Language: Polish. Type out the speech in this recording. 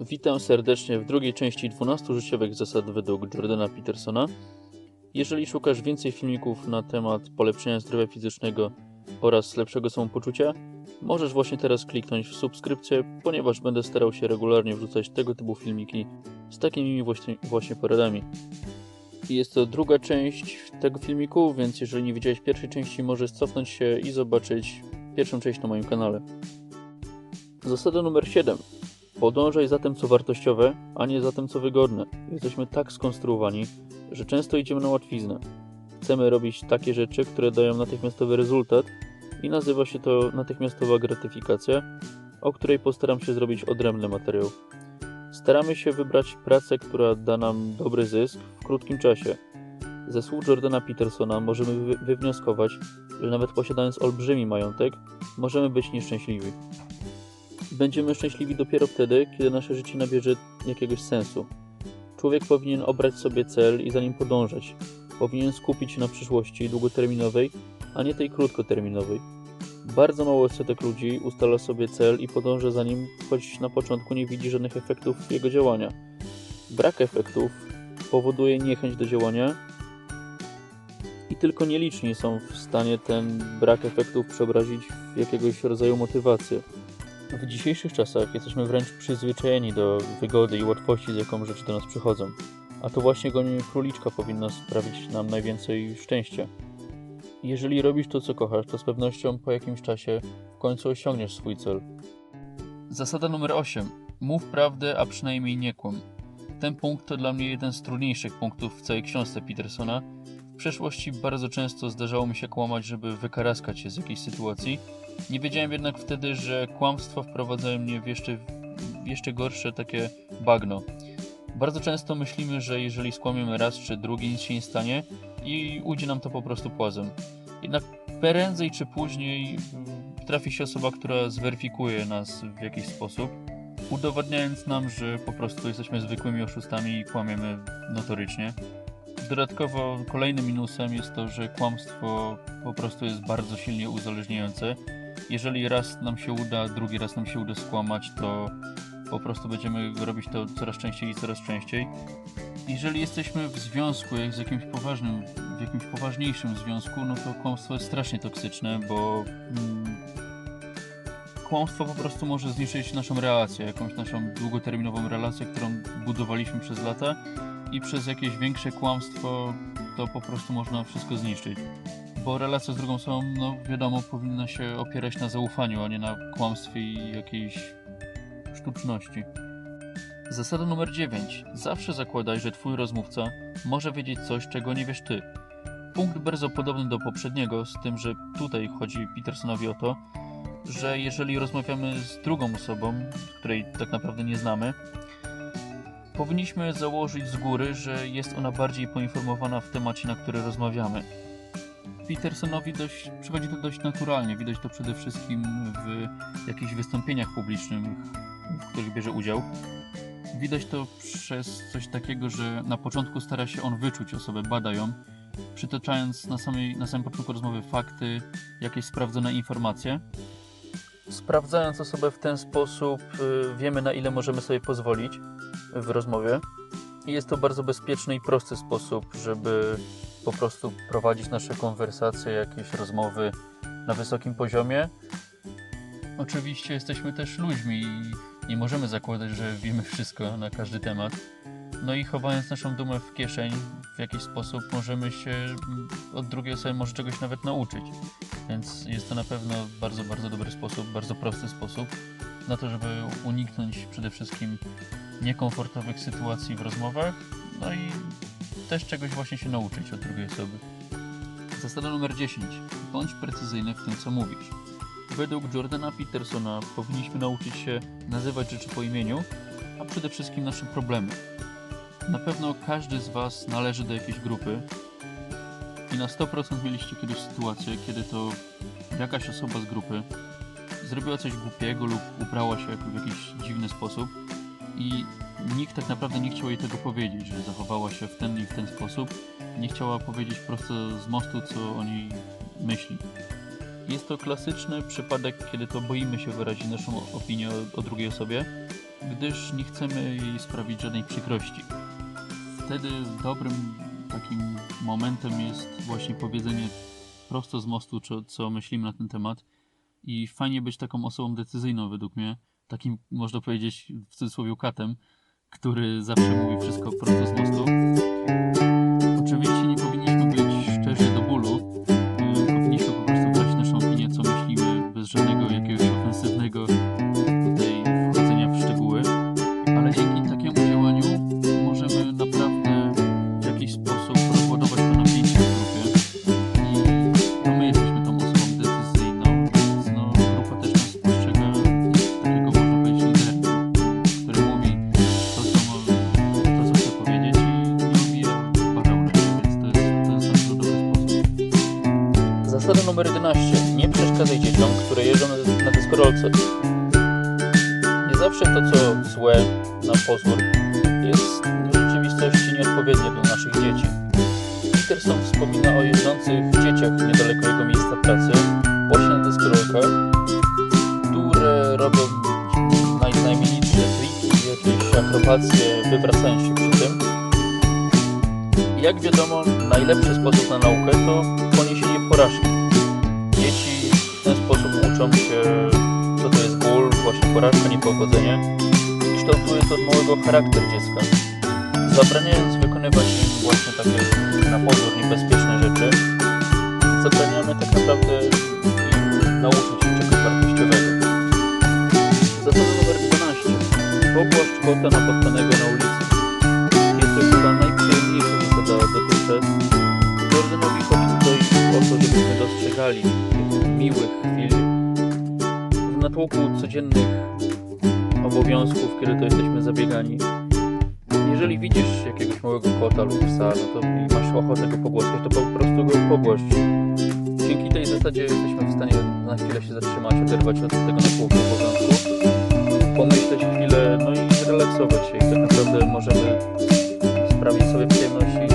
Witam serdecznie w drugiej części 12 życiowych zasad według Jordana Petersona. Jeżeli szukasz więcej filmików na temat polepszenia zdrowia fizycznego oraz lepszego samopoczucia, możesz właśnie teraz kliknąć w subskrypcję, ponieważ będę starał się regularnie wrzucać tego typu filmiki z takimi właśnie, właśnie poradami. Jest to druga część tego filmiku, więc jeżeli nie widziałeś pierwszej części, możesz cofnąć się i zobaczyć pierwszą część na moim kanale. Zasada numer 7. Podążaj za tym, co wartościowe, a nie za tym, co wygodne. Jesteśmy tak skonstruowani, że często idziemy na łatwiznę. Chcemy robić takie rzeczy, które dają natychmiastowy rezultat i nazywa się to natychmiastowa gratyfikacja, o której postaram się zrobić odrębny materiał. Staramy się wybrać pracę, która da nam dobry zysk w krótkim czasie. Ze słów Jordana Petersona możemy wy- wywnioskować, że nawet posiadając olbrzymi majątek, możemy być nieszczęśliwi. Będziemy szczęśliwi dopiero wtedy, kiedy nasze życie nabierze jakiegoś sensu. Człowiek powinien obrać sobie cel i za nim podążać. Powinien skupić się na przyszłości długoterminowej, a nie tej krótkoterminowej. Bardzo mało odsetek ludzi ustala sobie cel i podąża za nim, choć na początku nie widzi żadnych efektów jego działania. Brak efektów powoduje niechęć do działania i tylko nieliczni są w stanie ten brak efektów przeobrazić w jakiegoś rodzaju motywację. W dzisiejszych czasach jesteśmy wręcz przyzwyczajeni do wygody i łatwości, z jaką rzeczy do nas przychodzą. A to właśnie gonienie króliczka powinno sprawić nam najwięcej szczęścia. Jeżeli robisz to, co kochasz, to z pewnością po jakimś czasie w końcu osiągniesz swój cel. Zasada numer 8. Mów prawdę, a przynajmniej nie kłam. Ten punkt to dla mnie jeden z trudniejszych punktów w całej książce Petersona. Przeszłości bardzo często zdarzało mi się kłamać, żeby wykaraskać się z jakiejś sytuacji. Nie wiedziałem jednak wtedy, że kłamstwa wprowadzają mnie w jeszcze, w jeszcze gorsze takie bagno. Bardzo często myślimy, że jeżeli skłamiemy raz czy drugi, nic się nie stanie i ujdzie nam to po prostu płazem. Jednak prędzej czy później trafi się osoba, która zweryfikuje nas w jakiś sposób, udowadniając nam, że po prostu jesteśmy zwykłymi oszustami i kłamiemy notorycznie. Dodatkowo kolejnym minusem jest to, że kłamstwo po prostu jest bardzo silnie uzależniające. Jeżeli raz nam się uda, drugi raz nam się uda skłamać, to po prostu będziemy robić to coraz częściej i coraz częściej. Jeżeli jesteśmy w związku jak z jakimś poważnym, w jakimś poważniejszym związku, no to kłamstwo jest strasznie toksyczne, bo mm, kłamstwo po prostu może zniszczyć naszą relację, jakąś naszą długoterminową relację, którą budowaliśmy przez lata i przez jakieś większe kłamstwo to po prostu można wszystko zniszczyć. Bo relacja z drugą osobą, no wiadomo, powinna się opierać na zaufaniu, a nie na kłamstwie i jakiejś sztuczności. Zasada numer 9. Zawsze zakładaj, że twój rozmówca może wiedzieć coś, czego nie wiesz ty. Punkt bardzo podobny do poprzedniego, z tym, że tutaj chodzi Petersonowi o to, że jeżeli rozmawiamy z drugą osobą, której tak naprawdę nie znamy, powinniśmy założyć z góry, że jest ona bardziej poinformowana w temacie, na który rozmawiamy. Petersonowi dość, przychodzi to dość naturalnie. Widać to przede wszystkim w jakichś wystąpieniach publicznych, w których bierze udział. Widać to przez coś takiego, że na początku stara się on wyczuć osobę, bada ją, przytaczając na, samej, na samym początku rozmowy fakty, jakieś sprawdzone informacje. Sprawdzając osobę w ten sposób, y, wiemy na ile możemy sobie pozwolić w rozmowie. I jest to bardzo bezpieczny i prosty sposób, żeby po prostu prowadzić nasze konwersacje, jakieś rozmowy na wysokim poziomie. Oczywiście jesteśmy też ludźmi i nie możemy zakładać, że wiemy wszystko na każdy temat. No i chowając naszą dumę w kieszeń w jakiś sposób możemy się mm, od drugiej osoby może czegoś nawet nauczyć. Więc jest to na pewno bardzo, bardzo dobry sposób, bardzo prosty sposób na to, żeby uniknąć przede wszystkim niekomfortowych sytuacji w rozmowach, no i też czegoś właśnie się nauczyć od drugiej osoby. Zasada numer 10. Bądź precyzyjny w tym, co mówisz. Według Jordana Petersona powinniśmy nauczyć się nazywać rzeczy po imieniu, a przede wszystkim nasze problemy. Na pewno każdy z Was należy do jakiejś grupy i na 100% mieliście kiedyś sytuację, kiedy to jakaś osoba z grupy zrobiła coś głupiego lub ubrała się w jakiś dziwny sposób i nikt tak naprawdę nie chciał jej tego powiedzieć, że zachowała się w ten i w ten sposób. Nie chciała powiedzieć prosto z mostu, co o niej myśli. Jest to klasyczny przypadek, kiedy to boimy się wyrazić naszą opinię o, drugiej osobie gdyż nie chcemy jej sprawić żadnej przykrości. Wtedy dobrym takim momentem jest właśnie powiedzenie prosto z mostu, co, co myślimy na ten temat. I fajnie być taką osobą decyzyjną według mnie, takim można powiedzieć w cudzysłowie katem, który zawsze mówi wszystko prosto z mostu. Zasada numer 11. Nie przeszkadzaj dzieciom, które jeżdżą na, deskorolce. Nie zawsze to, co złe na pozór, jest w rzeczywistości nieodpowiednie dla naszych dzieci. Peterson wspomina o jeżdżących dzieciach niedaleko jego miejsca pracy, właśnie na deskorolkach, które robią naj, najmniejsze triki, jakieś akrobacje, wywracając się przy tym. Jak wiadomo, najlepszy sposób na naukę to poniesienie porażki. Dzieci w ten sposób uczą się, co to jest ból, właśnie porażka, niepowodzenie. I kształtuje to od małego charakter dziecka. Zabraniając wykonywać właśnie takie na pozór niebezpieczne rzeczy, zabraniamy tak naprawdę im nauczyć się czegoś wartościowego. Zasada numer 12. Pogłaszcz kota napotkanego na ulicy. Tych miłych chwil w natłoku codziennych obowiązków, kiedy to jesteśmy zabiegani. Jeżeli widzisz jakiegoś małego kota lub psa, no to i masz ochotę go pogłaskać, to po prostu go pogłasz. Dzięki tej zasadzie jesteśmy w stanie na chwilę się zatrzymać, oderwać od tego natłoku obowiązku, pomyśleć chwilę, no i zrelaksować się. I tak naprawdę możemy sprawić sobie przyjemność